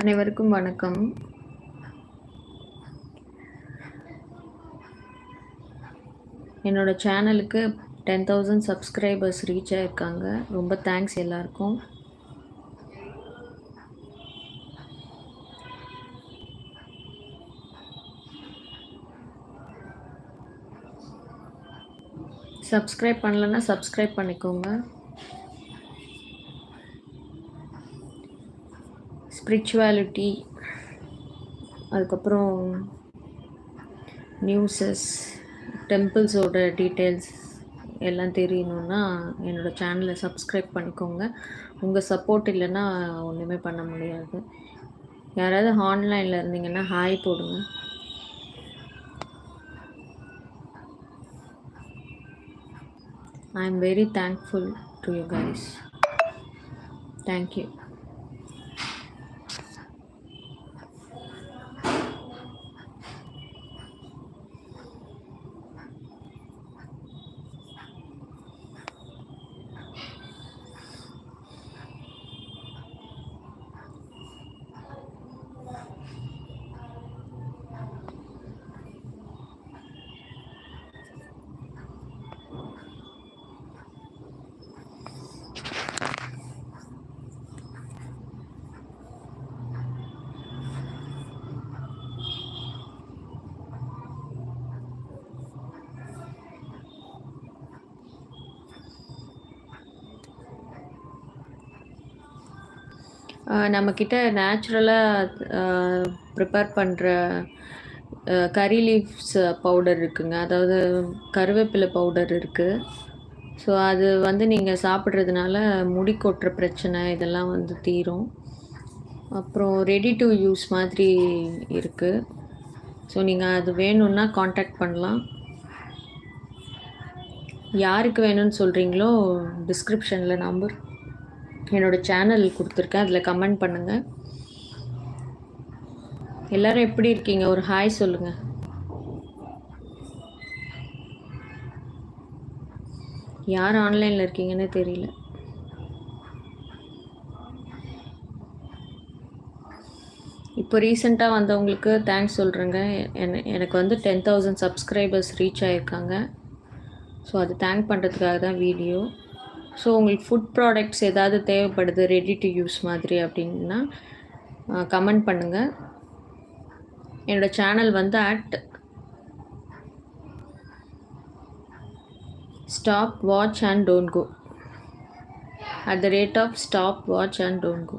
அனைவருக்கும் வணக்கம். என்னோட சேனலுக்கு டென் தௌசண்ட் சப்ஸ்கிரைபர்ஸ் ரீச் ஆகியிருக்காங்க ரொம்ப தேங்க்ஸ் எல்லாருக்கும். சப்ஸ்கிரைப் பண்ணலன்னா சப்ஸ்கிரைப் பண்ணிக்கோங்க. ஸ்பிரிச்சுவாலிட்டி அதுக்கப்புறம் நியூஸஸ் டெம்பிள்ஸோட டீட்டெயில்ஸ் எல்லாம் தெரியணுன்னா என்னோடய சேனலை சப்ஸ்கிரைப் பண்ணிக்கோங்க. உங்கள் சப்போர்ட் இல்லைன்னா ஒன்றுமே பண்ண முடியாது. யாராவது ஆன்லைனில் இருந்தீங்கன்னா ஹாய் போடுங்க. I am very thankful to you guys thank you நம்மக்கிட்ட நேச்சுரலாக ப்ரிப்பேர் பண்ணுற கறி லீவ்ஸ் பவுடர் இருக்குங்க. அதாவது கருவேப்பிலை பவுடர் இருக்குது ஸோ அது வந்து நீங்கள் சாப்பிட்றதுனால முடி கொட்டுற பிரச்சனை இதெல்லாம் வந்து தீரும். அப்புறம் ரெடி டு யூஸ் மாதிரி இருக்குது ஸோ நீங்கள் அது வேணும்னா காண்டாக்ட் பண்ணலாம். யாருக்கு வேணும்னு சொல்கிறீங்களோ டிஸ்கிரிப்ஷனில் நம்பர் என்னோடய சேனல் கொடுத்துருக்கேன். அதில் கமெண்ட் பண்ணுங்கள் எல்லோரும் எப்படி இருக்கீங்க? ஒரு ஹாய் சொல்லுங்கள் யார் ஆன்லைனில் இருக்கீங்கன்னு தெரியல. இப்போ ரீசெண்டாக வந்தவங்களுக்கு தேங்க்ஸ் சொல்கிறேங்க எனக்கு வந்து டென் தௌசண்ட் சப்ஸ்கிரைபர்ஸ் ரீச் ஆகிருக்காங்க ஸோ அது தேங்க் பண்ணுறதுக்காக தான் வீடியோ ஸோ உங்களுக்கு ஃபுட் ப்ராடக்ட்ஸ் ஏதாவது தேவைப்படுது ரெடி டு யூஸ் மாதிரி அப்படின்னா கமெண்ட் பண்ணுங்கள் என்னோடய சேனல் வந்து at stop watch and don't go at the rate of stop watch and don't go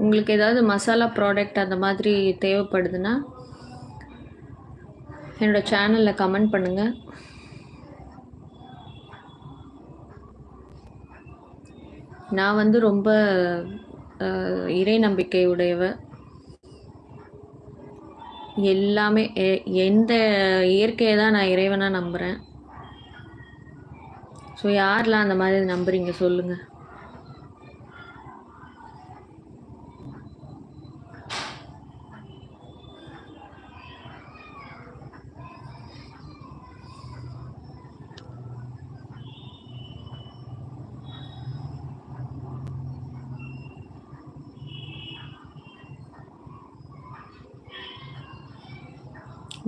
உங்களுக்கு ஏதாவது மசாலா ப்ராடக்ட் அந்த மாதிரி தேவைப்படுதுன்னா என்னோடய சேனலில் கமெண்ட் பண்ணுங்கள் நான் வந்து ரொம்ப இறை நம்பிக்கை உடையவ எல்லாமே எந்த இயற்கையை தான் நான் இறைவனாக நம்புகிறேன் ஸோ யாரெலாம் அந்த மாதிரி நம்புகிறீங்க சொல்லுங்கள்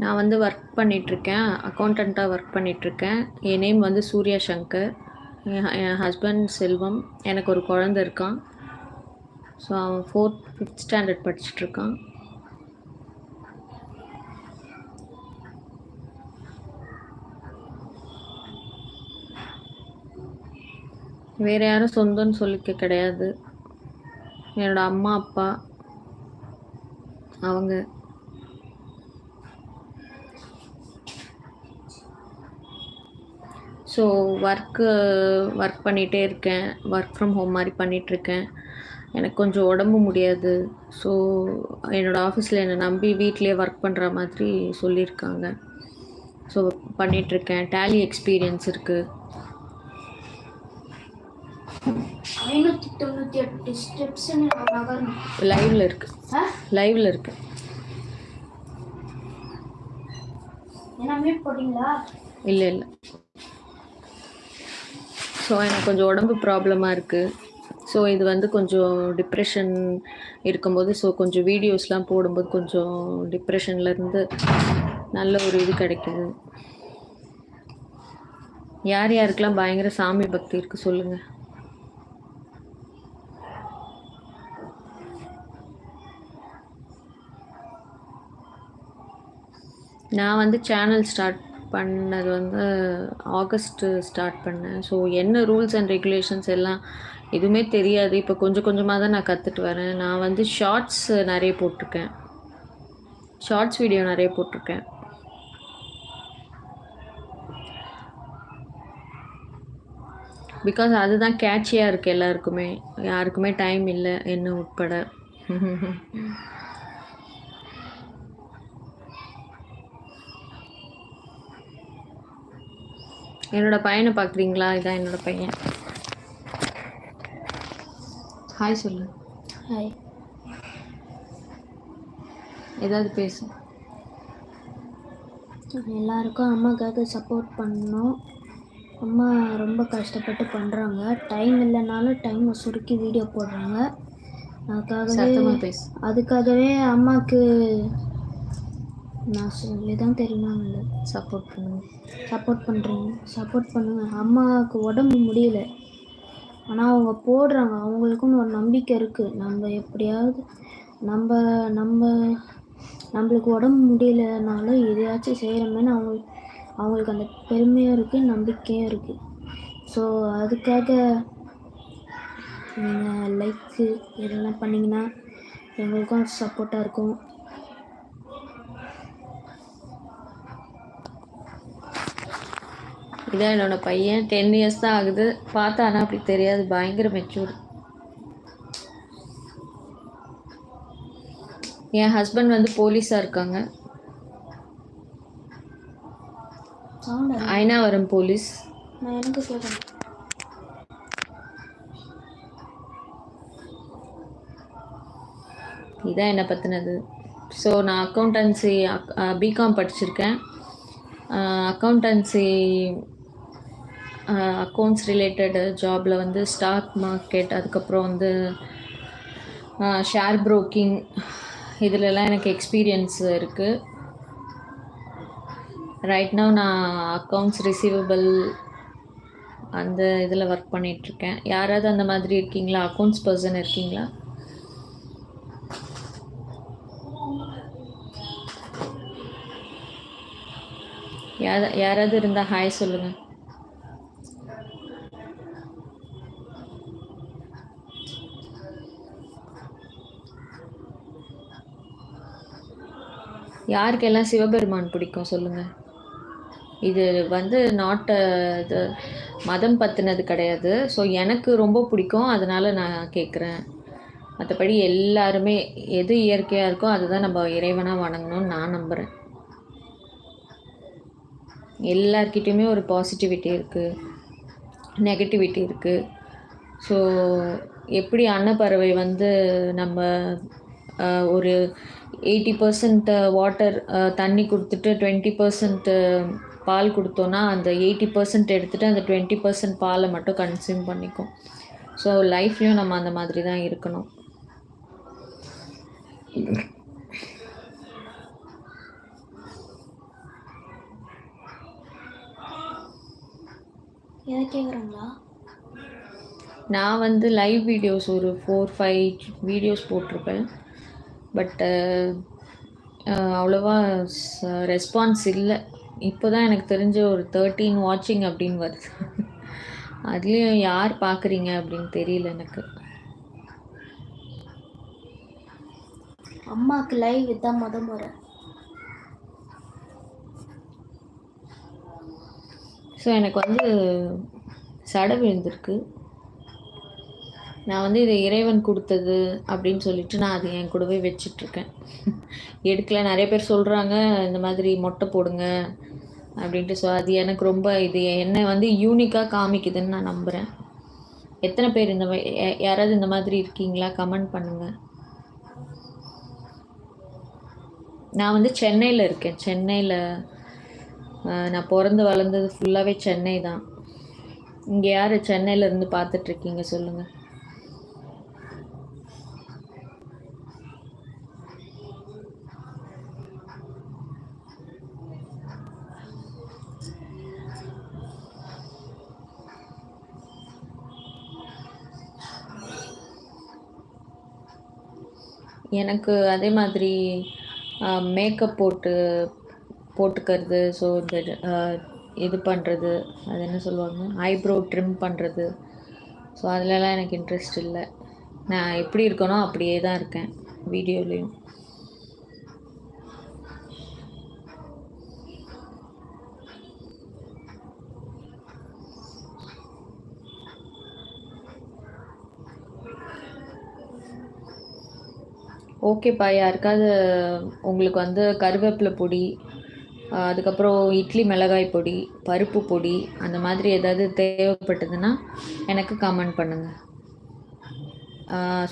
நான் வந்து ஒர்க் பண்ணிகிட்ருக்கேன் அக்கௌண்டண்ட்டாக ஒர்க் பண்ணிகிட்ருக்கேன் என் நேம் வந்து சூர்யா சங்கர். என் என் ஹஸ்பண்ட் செல்வம். எனக்கு ஒரு குழந்த இருக்கான். ஸோ அவன் ஃபோர்த் ஃபிஃப்த் ஸ்டாண்டர்ட் படிச்சுட்ருக்கான் வேறு யாரும் சொந்தம்னு சொல்லிக்க கிடையாது. என்னோடய அம்மா அப்பா அவங்க. ஸோ ஒர்க்கு ஒர்க் பண்ணிகிட்டே இருக்கேன். ஒர்க் ஃப்ரம் ஹோம் மாதிரி பண்ணிகிட்ருக்கேன் எனக்கு கொஞ்சம் உடம்பு முடியாது. ஸோ என்னோடய ஆஃபீஸில் என்னை நம்பி வீட்டிலே ஒர்க் பண்ணுற மாதிரி சொல்லியிருக்காங்க. ஸோ பண்ணிகிட்ருக்கேன் டேலி எக்ஸ்பீரியன்ஸ் இருக்குது ஐநூற்றி தொண்ணூற்றி எட்டு ஸ்டெப்ஸ்ன்னு லைவில் இருக்குது லைவில் இருக்குது என்ன மியூட் போட்டிங்களா? இல்லை இல்லை. ஸோ எனக்கு கொஞ்சம் உடம்பு ப்ராப்ளமாக இருக்குது ஸோ இது வந்து கொஞ்சம் டிப்ரெஷன் இருக்கும்போது ஸோ கொஞ்சம் வீடியோஸ்லாம் போடும்போது கொஞ்சம் டிப்ரெஷன்லேருந்து நல்ல ஒரு இது கிடைக்குது. யார் யாருக்கெல்லாம் பயங்கர சாமி பக்தி இருக்குது சொல்லுங்கள் நான் வந்து சேனல் ஸ்டார்ட் பண்ணது வந்து ஆகஸ்ட்டு ஸ்டார்ட் பண்ணேன். ஸோ என்ன ரூல்ஸ் அண்ட் ரெகுலேஷன்ஸ் எல்லாம் எதுவுமே தெரியாது. இப்போ கொஞ்சம் கொஞ்சமாக தான் நான் கற்றுட்டு வரேன். நான் வந்து ஷார்ட்ஸ் நிறைய போட்டிருக்கேன். ஷார்ட்ஸ் வீடியோ நிறைய போட்டிருக்கேன். பிகாஸ் அதுதான் கேட்சியாக இருக்குது எல்லாருக்குமே. யாருக்குமே டைம் இல்லை. என்ன உட்பட. என்னோட பையனை பார்க்குறீங்களா இதான் என்னோட பையன். ஹாய் சொல்லு. ஹாய் ஏதாவது பேசு. எல்லாருக்கும் அம்மாக்காக சப்போர்ட் பண்ணணும். அம்மா ரொம்ப கஷ்டப்பட்டு பண்ணுறாங்க டைம் இல்லைனாலும் டைமை சுருக்கி வீடியோ போடுறாங்க. அதுக்காகவே அதுக்காகவே அம்மாவுக்கு நான் சொல்லி தான் தெரியுமாங்கல்ல? சப்போர்ட் பண்ணுங்க. சப்போர்ட் பண்ணுறீங்க சப்போர்ட் பண்ணுங்கள் அம்மாவுக்கு உடம்பு முடியல. ஆனால் அவங்க போடுறாங்க. அவங்களுக்குன்னு ஒரு நம்பிக்கை இருக்குது நம்ம எப்படியாவது நம்ம நம்ம நம்மளுக்கு உடம்பு முடியலனாலும் எதையாச்சும் செய்கிறோமேனு அவங்க அவங்களுக்கு அந்த பெருமையும் இருக்குது நம்பிக்கையும் இருக்குது ஸோ அதுக்காக நீங்கள் லைக்கு இதெல்லாம் பண்ணிங்கன்னா எங்களுக்கும் சப்போர்ட்டாக இருக்கும். இதான் என்னோட பையன். டென் இயர்ஸ் தான் ஆகுது. பார்த்தா ஆனால் அப்படி தெரியாது. பயங்கர மெச்சூர் என் ஹஸ்பண்ட் வந்து போலீஸாக இருக்காங்க. சவுண்ட் ஐனாவரம் போலீஸ் நான் எனக்கு இதான் என்னை பற்றினது ஸோ நான் அக்கௌண்டன்சி பிகாம் படிச்சிருக்கேன். அக்கௌண்டன்சி அக்கௌண்ட்ஸ் ரிலேட்டட் ஜாபில் வந்து ஸ்டாக் மார்க்கெட் அதுக்கப்புறம் வந்து ஷேர் ப்ரோக்கிங் இதிலெல்லாம் எனக்கு எக்ஸ்பீரியன்ஸ் இருக்குது ரைட் now நான் அக்கௌண்ட்ஸ் ரிசீவபிள் அந்த இதில் ஒர்க் பண்ணிகிட்ருக்கேன் யாராவது அந்த மாதிரி இருக்கீங்களா? அக்கௌண்ட்ஸ் பர்சன் இருக்கீங்களா? யாராவது இருந்தால் ஹாய் சொல்லுங்கள் யாருக்கெல்லாம் சிவபெருமான் பிடிக்கும் சொல்லுங்கள் இது வந்து நாட் இது மதம் பற்றினது கிடையாது. ஸோ எனக்கு ரொம்ப பிடிக்கும். அதனால் நான் கேட்குறேன் மற்றபடி எல்லாருமே எது இயற்கையாக இருக்கோ அதுதான் நம்ம இறைவனாக வணங்கணும்னு நான் நம்புகிறேன் எல்லார்கிட்டயுமே ஒரு பாசிட்டிவிட்டி இருக்குது நெகட்டிவிட்டி இருக்குது ஸோ எப்படி அன்னப்பறவை வந்து நம்ம ஒரு எயிட்டி பர்சன்ட் வாட்டர் தண்ணி கொடுத்துட்டு டுவெண்ட்டி பர்சன்ட் பால் கொடுத்தோன்னா அந்த எயிட்டி பர்சன்ட் எடுத்துகிட்டு அந்த டுவெண்ட்டி பர்சன்ட் பாலை மட்டும் கன்சியூம் பண்ணிக்கும். ஸோ லைஃப்லேயும் நம்ம அந்த மாதிரி தான் இருக்கணும். எதை கேட்குறாங்களா நான் வந்து லைவ் வீடியோஸ் ஒரு ஃபோர் ஃபைவ் வீடியோஸ் போட்டிருப்பேன். பட்டு அவ்வளோவா ரெஸ்பான்ஸ் இல்லை. இப்போ தான் எனக்கு தெரிஞ்ச ஒரு தேர்ட்டீன் வாட்சிங் அப்படின்னு வருது. அதுலேயும் யார் பார்க்குறீங்க அப்படின்னு தெரியல எனக்கு. அம்மாவுக்கு லைவ் இதான் முத முறை. ஸோ எனக்கு வந்து சடை விழுந்திருக்கு நான் வந்து இதை இறைவன் கொடுத்தது அப்படின்னு சொல்லிட்டு நான் அதை என் கூடவே வச்சிட்ருக்கேன். எடுக்கல. நிறைய பேர் சொல்கிறாங்க இந்த மாதிரி மொட்டை போடுங்க அப்படின்ட்டு ஸோ அது எனக்கு ரொம்ப இது என்னை வந்து யூனிக்காக காமிக்குதுன்னு நான் நம்புகிறேன் எத்தனை பேர் இந்த யாராவது இந்த மாதிரி இருக்கீங்களா? கமெண்ட் பண்ணுங்கள் நான் வந்து சென்னையில் இருக்கேன். சென்னையில் நான் பிறந்து வளர்ந்தது ஃபுல்லாகவே சென்னை தான். இங்கே யார் சென்னையில் இருந்து பார்த்துட்ருக்கீங்க சொல்லுங்கள் எனக்கு அதே மாதிரி மேக்கப் போட்டு போட்டுக்கிறது ஸோ இந்த இது பண்ணுறது அது என்ன சொல்லுவாங்க ஐப்ரோ ட்ரிம் பண்ணுறது ஸோ அதிலலாம் எனக்கு இன்ட்ரெஸ்ட் இல்லை. நான் எப்படி இருக்கேனோ அப்படியே தான் இருக்கேன் வீடியோலேயும் ஓகேப்பா. யாருக்காவது உங்களுக்கு வந்து கருவேப்பிலை பொடி அதுக்கப்புறம் இட்லி மிளகாய் பொடி பருப்பு பொடி அந்த மாதிரி ஏதாவது தேவைப்பட்டதுன்னா எனக்கு கமெண்ட் பண்ணுங்கள்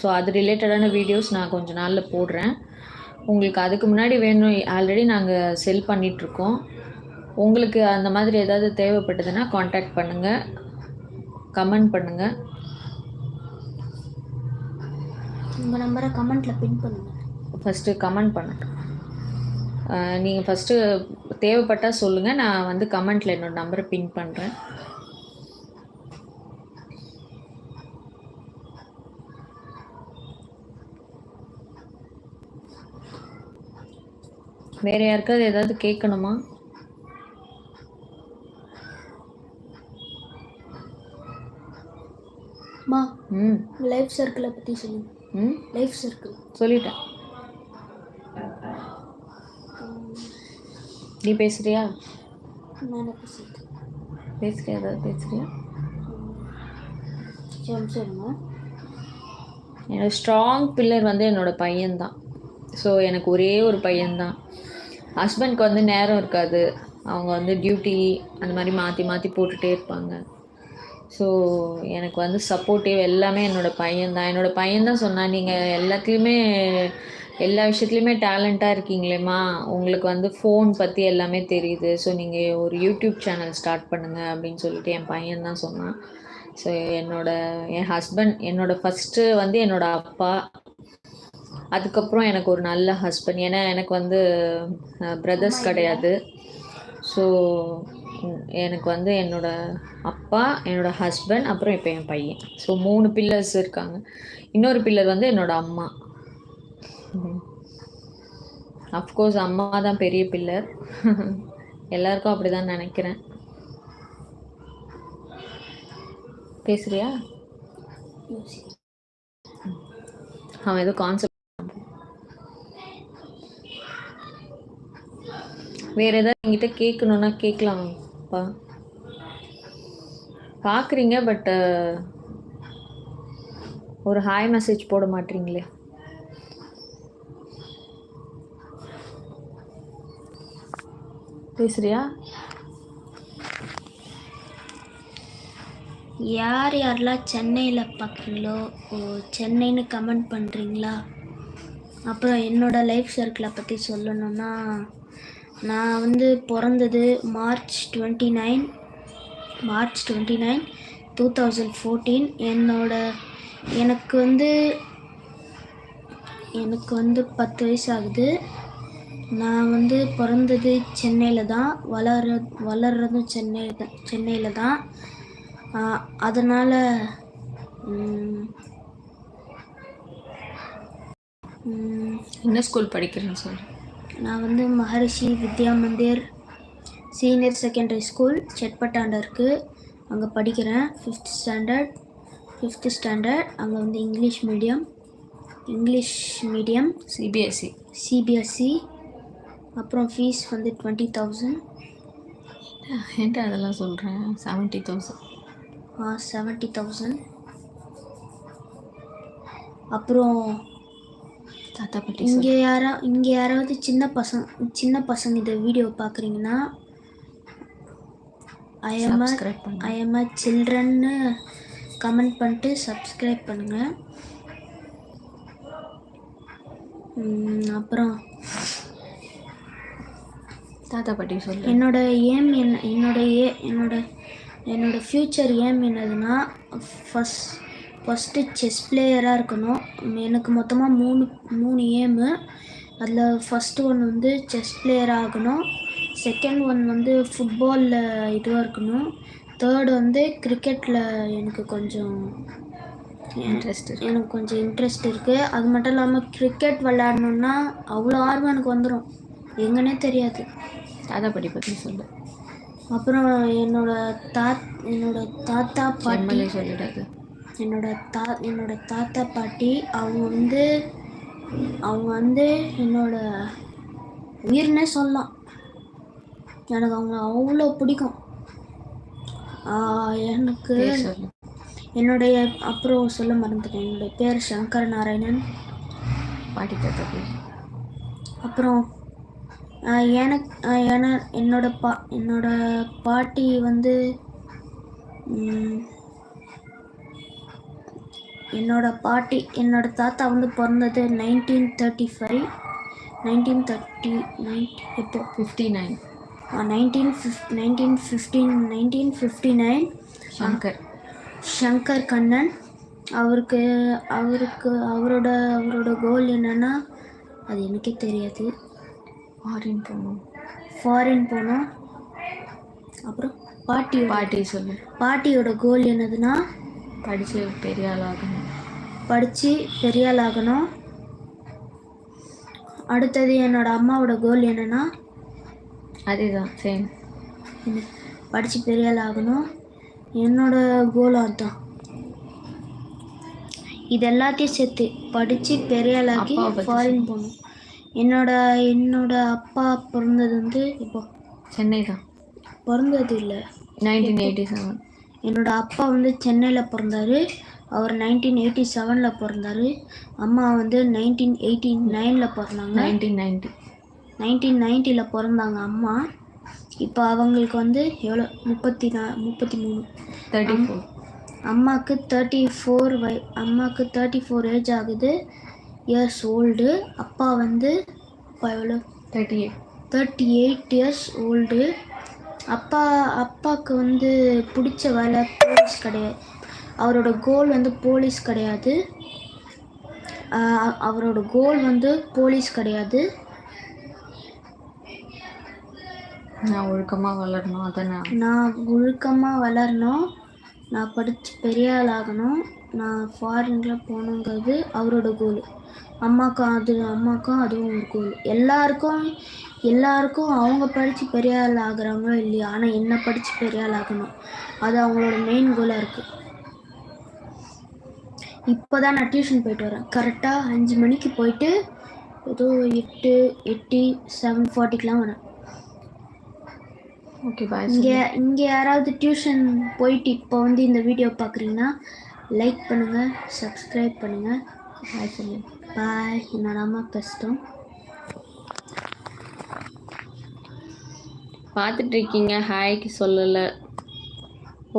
ஸோ அது ரிலேட்டடான வீடியோஸ் நான் கொஞ்ச நாளில் போடுறேன். உங்களுக்கு அதுக்கு முன்னாடி வேணும் ஆல்ரெடி நாங்கள் செல் பண்ணிகிட்ருக்கோம் உங்களுக்கு அந்த மாதிரி ஏதாவது தேவைப்பட்டதுன்னா காண்டாக்ட் பண்ணுங்கள் கமெண்ட் பண்ணுங்கள் உங்கள் நம்பரை கமெண்ட்டில் பின் பண்ணுங்கள் ஃபஸ்ட்டு கமெண்ட் பண்ணட்டும் நீங்கள் ஃபஸ்ட்டு தேவைப்பட்டால் சொல்லுங்கள் நான் வந்து கமெண்ட்டில் என்னோட நம்பரை பின் பண்ணுறேன் வேறு யாருக்காவது ஏதாவது கேட்கணுமா ம் லைஃப் சர்க்கிளை பற்றி சொல்லுங்கள் ம்? லைஃப் சர்க்கிள் சொல்லிட்டேன். நீ பேசுறியா? நான் பேசுறது? பேசுறியா? ஏதாவது பேசுறியா? என்னோட ஸ்ட்ராங் பில்லர் வந்து என்னோட பையன்தான். ஸோ எனக்கு ஒரே ஒரு பையன்தான். ஹஸ்பண்ட்க்கு வந்து நேரம் இருக்காது. அவங்க வந்து டியூட்டி அந்த மாதிரி மாற்றி மாற்றி போட்டுகிட்டே இருப்பாங்க. ஸோ எனக்கு வந்து சப்போர்ட்டிவ் எல்லாமே என்னோட பையன்தான். என்னோட பையன்தான் சொன்னான் நீங்கள் எல்லாத்துலேயுமே எல்லா விஷயத்துலையுமே டேலண்ட்டாக இருக்கீங்களேம்மா. உங்களுக்கு வந்து ஃபோன் பற்றி எல்லாமே தெரியுது. ஸோ நீங்கள் ஒரு யூடியூப் சேனல் ஸ்டார்ட் பண்ணுங்கள் அப்படின்னு சொல்லிட்டு என் பையன் தான் சொன்னான். ஸோ என்னோட என் ஹஸ்பண்ட் என்னோட ஃபஸ்ட்டு வந்து என்னோட அப்பா. அதுக்கப்புறம் எனக்கு ஒரு நல்ல ஹஸ்பண்ட் ஏன்னா எனக்கு வந்து பிரதர்ஸ் கிடையாது. ஸோ எனக்கு வந்து என்னோட அப்பா என்னோட ஹஸ்பண்ட் அப்புறம் இப்போ என் பையன். ஸோ மூணு பில்லர்ஸ் இருக்காங்க. இன்னொரு பில்லர் வந்து என்னோடய அம்மா. அஃப்கோர்ஸ் அம்மா தான் பெரிய பில்லர் எல்லாருக்கும் அப்படி தான் நினைக்கிறேன். பேசுறியா? அவன் ஏதோ கான்செப்ட் வேற ஏதாவது என்கிட்ட கேட்கணும்னா அப்பா பார்க்குறீங்க பட் ஒரு ஹாய் மெசேஜ் போட மாட்டீங்களே. பேசுறியா? யார் யாரெல்லாம் சென்னையில் பார்க்குறீங்களோ ஓ சென்னைன்னு கமெண்ட் பண்ணுறீங்களா அப்புறம் என்னோட லைஃப் சர்க்கிளை பற்றி சொல்லணுன்னா நான் வந்து பிறந்தது March twenty nine March twenty nine two thousand fourteen. என்னோட எனக்கு வந்து எனக்கு வந்து பத்து வயசு ஆகுது நான் வந்து பிறந்தது சென்னையில் தான் வளர வளர்றதும் சென்னை தான் சென்னையில் தான். அதனால் என்ன ஸ்கூல் படிக்கிறேன்னு சொல்லு. நான் வந்து Maharishi Vidya Mandir senior secondary school செட்பட்டாண்ட இருக்குது அங்கே படிக்கிறேன். ஃபிஃப்த் ஸ்டாண்டர்ட் ஃபிஃப்த்து ஸ்டாண்டர்ட் அங்கே வந்து English medium English medium CBSE CBSE. அப்புறம் ஃபீஸ் வந்து டுவெண்ட்டி தௌசண்ட் என்கிட்ட அதெல்லாம் சொல்கிறேன் செவன்ட்டி தௌசண்ட் செவன்ட்டி தௌசண்ட் அப்புறம் தாத்தா பாட்டி இங்கே யாரா இங்கே யாராவது சின்ன பசங்க சின்ன பசங்க இந்த வீடியோ பார்க்குறீங்கன்னா ஐ எம் சப்ஸ்கிரைப் பண்ணு ஐ எம் அ சில்ட்ரன்னு கமெண்ட் பண்ணிட்டு சப்ஸ்கிரைப் பண்ணுங்கள் அப்புறம் தாத்தா பாட்டி சொல்லு. என்னோட ஏம் என்ன என்னோட ஏ என்னோட என்னோட ஃப்யூச்சர் ஏம் என்னதுன்னா ஃபஸ்ட் ஃபஸ்ட்டு செஸ் பிளேயராக இருக்கணும். எனக்கு மொத்தமாக மூணு மூணு ஏமு அதில் ஃபஸ்ட்டு ஒன் வந்து செஸ் பிளேயர் ஆகணும். செகண்ட் ஒன் வந்து ஃபுட்பாலில் இதுவாக இருக்கணும். தேர்ட் வந்து கிரிக்கெட்டில் எனக்கு கொஞ்சம் இன்ட்ரெஸ்ட் எனக்கு கொஞ்சம் இன்ட்ரெஸ்ட் இருக்குது அது மட்டும் இல்லாமல் கிரிக்கெட் விளையாடணுன்னா அவ்வளோ ஆர்வம் எனக்கு வந்துடும் எங்கன்னே தெரியாது. தாத்தா பாட்டி பற்றி சொல்லு. அப்புறம் என்னோட தாத் என்னோட தாத்தா பாட்டி சொல்லிடாது. என்னோட தா என்னோட தாத்தா பாட்டி அவங்க வந்து அவங்க வந்து என்னோட உயிர்னே சொல்லலாம். எனக்கு அவங்க அவ்வளோ பிடிக்கும். எனக்கு என்னுடைய அப்புறம் சொல்ல மறந்துட்டேன். என்னுடைய பேர் சங்கர் நாராயணன். பாட்டி தாத்தா பேர். அப்புறம் எனக்கு என என்னோட பா என்னோட பாட்டி வந்து ம், என்னோட பாட்டி என்னோட தாத்தா வந்து பிறந்தது nineteen thirty five nineteen thirty nine எப்போ fifty nine nineteen fif nineteen fifteen nineteen fifty nine Shankar. Shankar Kannan. அவருக்கு அவருக்கு அவரோட அவரோட கோல் என்னன்னா அது எனக்கே தெரியாது. ஃபாரின் போகணும். ஃபாரின் போனோம் அப்புறம் பாட்டியோட பாட்டி சொல்லு. பாட்டியோட கோல் என்னதுன்னா படித்து பெரிய ஆளாகணும். படித்து பெரிய ஆள் ஆகணும் அடுத்தது என்னோட அம்மாவோட கோல் என்னன்னா அதே தான் சேம் படித்து பெரிய ஆள் ஆகணும் என்னோட கோலும் அதுதான் இது எல்லாத்தையும் சேர்த்து படித்து பெரிய பத்தி ஃபாரின் போகணும். என்னோட என்னோட அப்பா பிறந்தது வந்து இப்போ சென்னை தான் பிறந்தது இல்லை. நைன்டீன் எயிட்டி செவன் என்னோட அப்பா வந்து சென்னையில் பிறந்தாரு. அவர் நைன்டீன் எயிட்டி செவனில் பிறந்தாரு. அம்மா வந்து நைன்டீன் எயிட்டி நைனில் பிறந்தாங்க. நைன்டீன் நைன்டி நைன்டீன் நைன்ட்டியில் பிறந்தாங்க அம்மா. இப்போ அவங்களுக்கு வந்து எவ்வளோ? முப்பத்தி நா முப்பத்தி மூணு. தேர்ட்டி ஃபோர் அம்மாவுக்கு தேர்ட்டி ஃபோர் வய அம்மாவுக்கு தேர்ட்டி ஃபோர் ஏஜ் ஆகுது. இயர்ஸ் ஓல்டு அப்பா வந்து இப்போ எவ்வளோ? Thirty eight thirty eight years old அப்பா அப்பாவுக்கு வந்து பிடிச்ச வேலை போலீஸ் கிடையாது அவரோட கோல் வந்து போலீஸ் கிடையாது. அவரோட கோல் வந்து போலீஸ் கிடையாது. நான் ஒழுக்கமாக வளரணும் அதை நான் நான் ஒழுக்கமாக வளரணும். நான் படித்து பெரிய ஆள் ஆகணும். நான் ஃபாரினில் போகணுங்கிறது அவரோட கோல் அம்மாக்கும் அது அம்மாக்கும் அதுவும் ஒரு கோல் எல்லாருக்கும் எல்லாருக்கும் அவங்க படித்து பெரிய ஆள் ஆகுறாங்களோ இல்லையோ ஆனால் என்ன படித்து பெரிய ஆள் ஆகணும். அது அவங்களோட மெயின் கோலாக இருக்குது இப்போ தான் நான் டியூஷன் போயிட்டு வரேன். கரெக்டாக அஞ்சு மணிக்கு போயிட்டு ஏதோ எட்டு எட்டு செவன் ஃபார்ட்டிக்கெலாம் வரேன். ஓகே பாய் இங்கே இங்கே யாராவது டியூஷன் போயிட்டு இப்போ வந்து இந்த வீடியோ பார்க்குறீங்கன்னா லைக் பண்ணுங்கள் சப்ஸ்கிரைப் பண்ணுங்கள் பாய் சொல்லு. பாய் என்னோட அம்மா கஷ்டம் பார்த்துட்டு இருக்கீங்க ஹாய்க்கு சொல்லலை.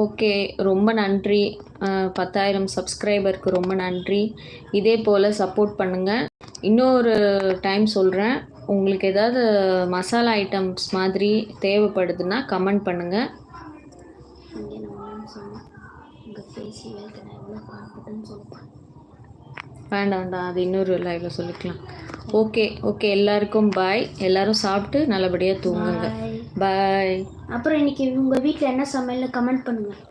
ஓகே ரொம்ப நன்றி. பத்தாயிரம் சப்ஸ்கிரைபருக்கு ரொம்ப நன்றி. இதே போல் சப்போர்ட் பண்ணுங்கள் இன்னொரு டைம் சொல்கிறேன் உங்களுக்கு ஏதாவது மசாலா ஐட்டம்ஸ் மாதிரி தேவைப்படுதுன்னா கமெண்ட் பண்ணுங்கள் வேண்டாம் வேண்டாம். அது இன்னொரு லைவில் சொல்லிக்கலாம். ஓகே ஓகே எல்லாருக்கும் பாய் எல்லாரும் சாப்பிட்டு நல்லபடியாக தூங்குங்க. பாய் அப்புறம் இன்னைக்கு உங்கள் வீட்டில் என்ன சமையல்னு கமெண்ட் பண்ணுங்கள்